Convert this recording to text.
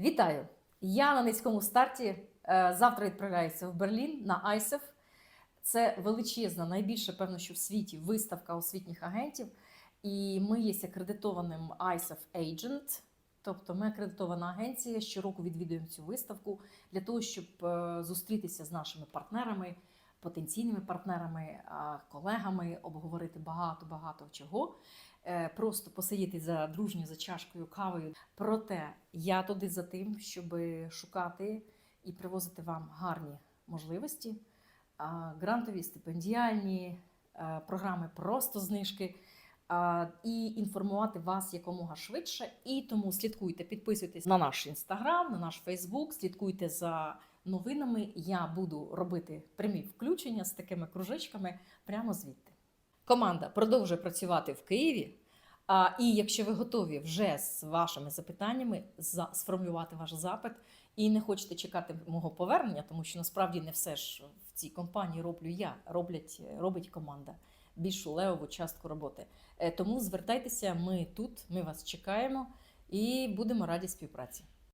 Вітаю! Я на низькому старті. Е, Завтра відправляюся в Берлін на ISEF. Це величезна, найбільша, певно, що в світі виставка освітніх агентів. І ми є акредитованим ISEF Agent, тобто ми акредитована агенція. Щороку відвідуємо цю виставку для того, щоб е, зустрітися з нашими партнерами, потенційними партнерами, колегами, обговорити багато-багато чого. Е, Просто посидіти за дружньою за чашкою кавою. Проте я туди за тим, щоб шукати і привозити вам гарні можливості, грантові, стипендіальні е, програми, просто знижки. І інформувати вас якомога швидше. І тому слідкуйте, підписуйтесь на наш інстаграм, на наш Фейсбук, слідкуйте за новинами. Я буду робити прямі включення з такими кружечками прямо звідти. Команда продовжує працювати в Києві. А, і якщо ви готові вже з вашими запитаннями за, сформулювати ваш запит і не хочете чекати мого повернення, тому що насправді не все ж в цій компанії роблю я, роблять, робить команда більшу левову частку роботи. Е, Тому звертайтеся, ми тут, ми вас чекаємо і будемо раді співпраці.